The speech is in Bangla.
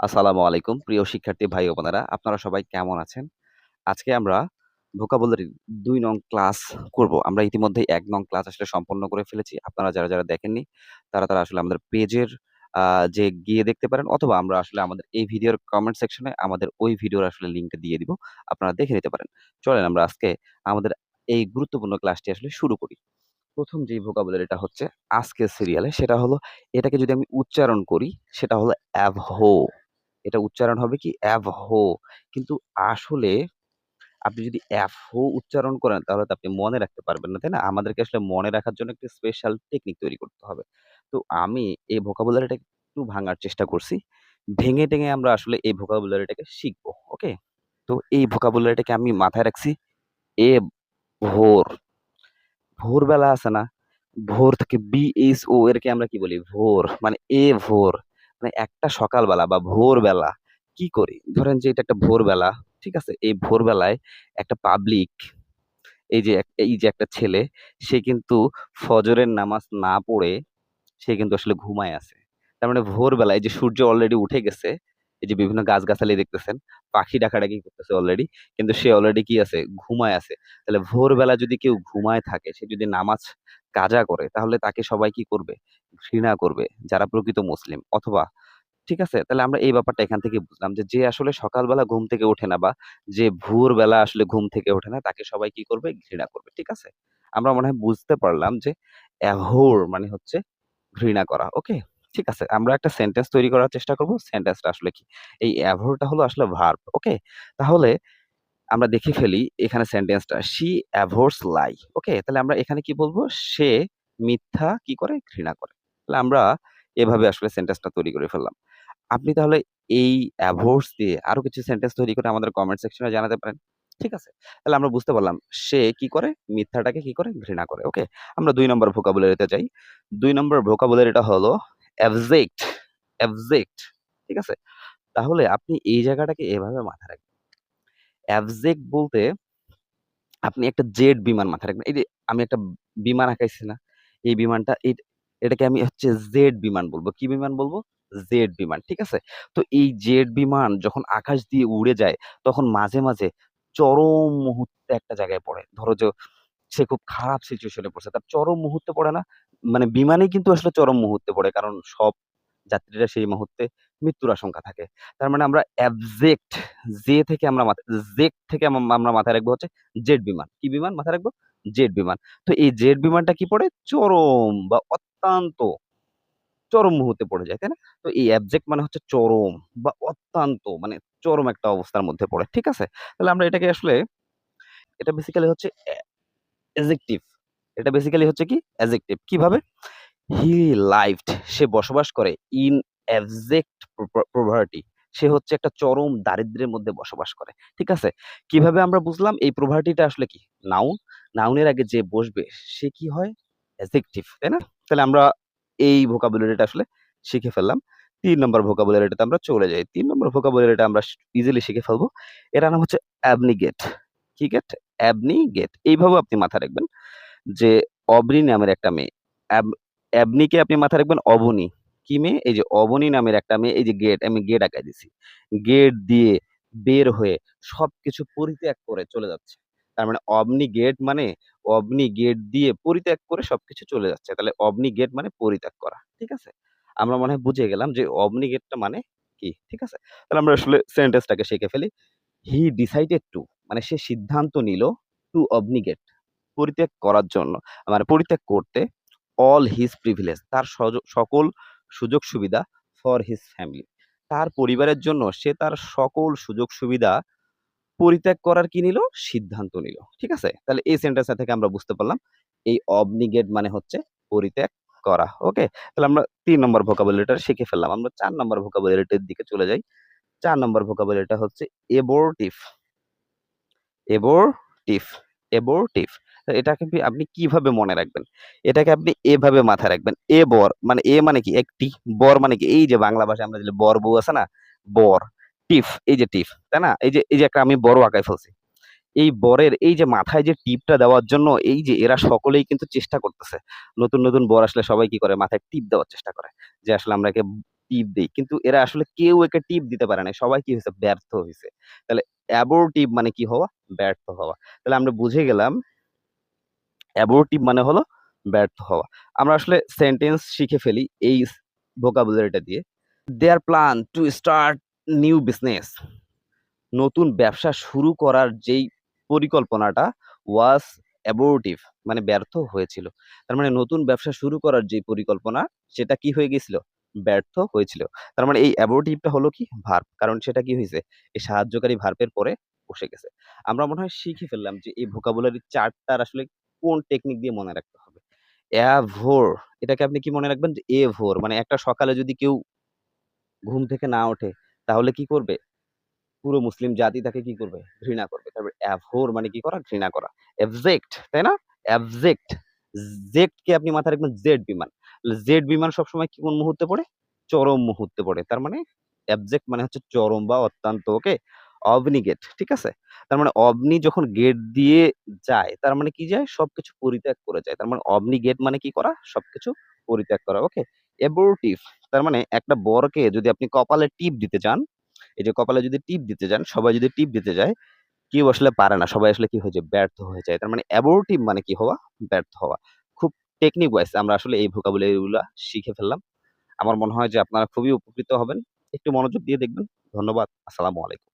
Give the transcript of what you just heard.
আসসালামু আলাইকুম। প্রিয় শিক্ষার্থী ভাই বোনেরা, আপনারা সবাই কেমন আছেন? আজকে আমরা ভোকাবুলারি দুই নং ক্লাস করব। আমরা ইতিমধ্যেই এক নং ক্লাস আসলে সম্পন্ন করে ফেলেছি। আপনারা যারা যারা দেখেননি, তারা তারা আসলে আমাদের পেজের যে গিয়ে দেখতে পারেন অথবা আমরা আসলে আমাদের এই ভিডিওর কমেন্ট সেকশনে আমাদের ওই ভিডিওর আসলে লিঙ্কটা দিয়ে দিব। আপনারা দেখে নিতে পারেন। চলেন আমরা আজকে আমাদের এই গুরুত্বপূর্ণ ক্লাসটি আসলে শুরু করি। প্রথম যে ভোকাবুলারিটা হচ্ছে আজকের সিরিয়ালে সেটা হলো এটাকে যদি আমি উচ্চারণ করি, সেটা হলো অ্যাভহো। এটা উচ্চারণ হবে কি অ্যাভহো কিন্তু আসলে আপনি যদি অ্যাভহো উচ্চারণ করেন, তাহলে তো আপনি মনে রাখতে পারবেন না, তাই না? আমাদেরকে আসলে মনে রাখার জন্য একটি স্পেশাল টেকনিক তৈরি করতে হবে। তো আমি এই ভোকাবুলারিটা একটু ভাঙার চেষ্টা করছি। ভেঙে টেঙে আমরা আসলে এই ভোকাবুলারিটাকে শিখব, ওকে? তো এই ভোকাবুলারিটাকে আমি মাথায় রাখছি। এ ভোর। ভোরবেলা আছে না? ভোর থেকে বিএসও এরকে আমরা কি বলি? ভোর। মানে এ ভোর। মানে একটা সকালবেলা বা ভোরবেলা কি করি? ধরেন যে এটা একটা ভোরবেলা, ঠিক আছে? এই ভোরবেলায় একটা পাবলিক এই যে এই যে একটা ছেলে, সে কিন্তু ফজরের নামাজ না পড়ে, সে কিন্তু আসলে ঘুমায় আছে। তার মানে ভোরবেলায় যে সূর্য অলরেডি উঠে গেছে, এই যে বিভিন্ন গাছগাছালি দেখতেছেন, পাখি ডাকাডাকি করতেছে অলরেডি কিন্তু সে অলরেডি কি আছে? ঘুমায় আছে। তাহলে ভোরবেলা যদি কেউ ঘুমায় থাকে, সে যদি নামাজ কাজা করে, তাহলে তাকে সবাই কি করবে? ঘৃণা করবে, যারা প্রকৃত মুসলিম। অথবা, ঠিক আছে? তাহলে আমরা এই ব্যাপারটা এখান থেকে বুঝলাম যে যে আসলে সকালবেলা ঘুম থেকে ওঠে না বা যে ভোরবেলা আসলে ঘুম থেকে ওঠে না, তাকে সবাই কি করবে? ঘৃণা করবে, ঠিক আছে? আমরা মনে হয় বুঝতে পারলাম যে, অ্যাভোর মানে হচ্ছে ঘৃণা করা, ওকে? ঠিক আছে, আমরা একটা সেন্টেন্স তৈরি করার চেষ্টা করব। সেন্টেন্সটা আসলে কি? এই অ্যাভোরটা হলো আসলে ভার্ব, ওকে? তাহলে আমরা দেখে ফেলি এখানে সেন্টেন্সটা শি অ্যাভোর্স লাই ওকে তাহলে আমরা এখানে কি বলব? সে মিথ্যা কি করে? ঘৃণা করে। তাহলে আমরা এভাবে আসলে সেন্টেন্সটা তৈরি করে ফেললাম। আপনি তাহলে এই অ্যাভোর্স দিয়ে আরও কিছু সেন্টেন্স তৈরি করে আমাদের কমেন্ট সেকশনে জানাতে পারেন। ঠিক আছে? তাহলে আমরা বুঝতে পারলাম, সে কি করে? মিথ্যাটাকে কি করে? ঘৃণা করে। ওকে আমরা দুই নম্বর ভোকাবুলারিতে যাই। দুই নম্বর ভোকাবুলারিটা হলো অ্যাবজেক্ট অ্যাবজেক্ট ঠিক আছে? তাহলে আপনি এই জায়গাটাকে এভাবে মাথায় রাখবেন। অ্যাবজেক্ট বলতে আপনি একটা জেড বিমান মাথায় রাখবেন। এই যে আমি একটা বিমান আঁকাইছি না, এই বিমানটা এটাকে আমি হচ্ছে জেড বিমান বলব। কি বিমান বলব? জেড বিমান, ঠিক আছে? তো এই জেড বিমান যখন আকাশ দিয়ে উড়ে যায়, তখন মাঝে মাঝে চরম মুহূর্তে একটা জায়গায় পড়ে। ধরো যে সে খুব খারাপ সিচুয়েশনে পড়ছে, তার চরম মুহূর্তে পড়ে না মানে বিমানেই কিন্তু আসলে চরম মুহূর্তে পড়ে, কারণ সব যাত্রীরা সেই মুহূর্তে মৃত্যুর আশঙ্কা থাকে। তার মানে আমরা অ্যাবজেক্ট জে থেকে আমরা জেক থেকে আমরা মাথায় রাখব হচ্ছে জেড বিমান। কি বিমান? মাথায় রাখব জেড বিমান। তো এই জেড বিমানটা কি পড়ে? চরম বা অত্যন্ত চরম মুহূর্তে পড়ে যায়, তাই না? তো এই অ্যাবজেক্ট মানে হচ্ছে চরম বা অত্যন্ত মানে চরম একটা অবস্থার মধ্যে পড়ে, ঠিক আছে? তাহলে আমরা এটাকে আসলে, এটা বেসিক্যালি হচ্ছে অ্যাজেক্টিভ এটা বেসিক্যালি হচ্ছে কি? অ্যাজেক্টিভ কীভাবে? হি লাইফড সে বসবাস করে ইন অ্যাবজেক্ট প্রভার্টি সে হচ্ছে একটা চরম দারিদ্র্যের মধ্যে বসবাস করে, ঠিক আছে? কীভাবে আমরা বুঝলাম? এই প্রভার্টিটা আসলে কি? নাউন নাউনের আগে যে বসবে, সে কি হয়? অ্যাজেক্টিভ তাই না? তাহলে আমরা এই ভোকাবুলারিটা আসলে শিখে ফেললাম। তিন নম্বর ভোকাবুলারিটাতে আমরা চলে যাই। তিন নম্বর ভোকাবুলারিটা আমরা ইজিলি শিখে ফেলব। এটার নাম হচ্ছে অ্যাবনিগেট কি গেট অ্যাবনিগেট এইভাবে আপনি মাথা রাখবেন যে অবনি নামের একটা মেয়ে। অ্যাবনিকে আপনি মাথায় রাখবেন অবনী। কি মেয়ে? এই যে অবনী নামের একটা মেয়ে, এই যে গেট আমি গেট আঁকাই দিছি। গেট দিয়ে বের হয়ে সব কিছু পরিত্যাগ করে চলে যাচ্ছে। তার মানে অবনি গেট মানে অবনি গেট দিয়ে পরিত্যাগ করে সবকিছু চলে যাচ্ছে। তাহলে অবনি গেট মানে পরিত্যাগ করা, ঠিক আছে? আমরা মনে হয় বুঝে গেলাম যে অবনি গেটটা মানে কি, ঠিক আছে? তাহলে আমরা আসলে সেন্টেন্সটাকে শিখে ফেলি। হি ডিসাইডেড টু মানে সে সিদ্ধান্ত নিল টু অবনিগেট পরিত্যাগ করার জন্য। মানে পরিত্যাগ করতে অল হিজ প্রিভিলেজ তার সকল সুযোগ সুবিধা ফর হিজ ফ্যামিলি তার পরিবারের জন্য সে তার সকল সুযোগ সুবিধা পরিত্যাগ করার কি নিল? সিদ্ধান্ত নিল। ঠিক আছে? তাহলে এই সেন্টেন্স থেকে আমরা বুঝতে পারলাম। এই অবনিগেট মানে হচ্ছে পরিত্যাগ করা। ওকে তাহলে আমরা তিন নম্বর ভোকাবুলারিটা শিখে ফেললাম। আমরা চার নম্বর ভোকাবুলারিটির দিকে চলে যাই। চার নম্বর ভোকাবুলারিটা হচ্ছে এবোর্টিভ এবোর্টিভ এবোর্টিভ এটাকে আপনি কীভাবে মনে রাখবেন? এটাকে আপনি এভাবে মাথায় রাখবেন। এ বর মানে এ মানে কি? একটি বর মানে কি? এই যে বাংলা ভাষায় আমরা যে বর বউ আছে না? বর, টিফ, এই যে টিফ, তাই না? এই যে এই যে একটা আমি বড় আঁকায় ফেলছি। এই বরের এই যে মাথায় যে টিপটা দেওয়ার জন্য এই যে এরা সকলেই কিন্তু চেষ্টা করতেছে। নতুন নতুন বর আসলে সবাই কি করে? মাথায় টিপ দেওয়ার চেষ্টা করে যে আসলে আমরা একে টিপ দেই। কিন্তু এরা আসলে কেউ একে টিপ দিতে পারে না। সবাই কি হয়েছে ব্যর্থ হয়েছে তাহলে অ্যাবর্টিভ মানে কি হওয়া? ব্যর্থ হওয়া। তাহলে আমরা বুঝে গেলাম অ্যাবর্টিভ মানে হলো ব্যর্থ হওয়া। আমরা আসলে সেন্টেন্স শিখে ফেলি এই ভোকাবুলারিটা দিয়ে। Their plan to start new business নতুন ব্যবসা শুরু করার যেই পরিকল্পনাটা ওয়াজ abortive মানে ব্যর্থ হয়েছিল। তার মানে নতুন ব্যবসা শুরু করার যে পরিকল্পনা, সেটা কি হয়ে গেছিল? ব্যর্থ হয়েছিল। তার মানে এই abortive-টা হলো কি? ভার্ব। কারণ সেটা কি হয়েছে এই সাহায্যকারী ভার্বের পরে বসে গেছে। আমরা মনে হয় শিখে ফেললাম যে এই vocabulary চার্টটার আসলে কোন টেকনিক দিয়ে মনে রাখতে হবে। অ্যাভোর এটাকে আপনি কি মনে রাখবেন? যে এভোর মানে একটা সকালে যদি কেউ ঘুম থেকে না ওঠে তাহলে কি করবে? পুরো মুসলিম জাতি তাকে কি করবে? ঘৃণা করবে। তারপরে অ্যাভোর মানে কি করা? ঘৃণা করা। অ্যাবজেক্ট, তাই না? অ্যাবজেক্ট। জেক্ট কে আপনি মাথায় রাখবেন জেড বিমান। জেড বিমান সবসময় কি কোন মুহূর্তে পড়ে? চরম মুহূর্তে পড়ে। তার মানে অ্যাবজেক্ট মানে হচ্ছে চরম বা অত্যন্ত, ওকে? অবনিগেট, ঠিক আছে? তার মানে অবনি যখন গেট দিয়ে যায়, তার মানে কি যায়? সবকিছু পরিত্যাগ করে যায়। তার মানে অবনি গেট মানে কি করা? সবকিছু পরিত্যাগ করা, ওকে? অ্যাবর্টিভ তার মানে একটা বরকে যদি আপনি কপালে টিপ দিতে চান, এই যে কপালে যদি টিপ দিতে যান, সবাই যদি টিপ দিতে যায়, কেউ আসলে পারে না। সবাই আসলে কি হয়ে যায়? ব্যর্থ হয়ে যায়। তার মানে অ্যাবর্টিভ মানে কি হওয়া? ব্যর্থ হওয়া। খুব টেকনিক ওয়াইজ আমরা আসলে এই vocabulary গুলা শিখে ফেললাম। আমার মনে হয় যে আপনারা খুবই উপকৃত হবেন। একটু মনোযোগ দিয়ে দেখবেন। ধন্যবাদ। আসসালামু আলাইকুম।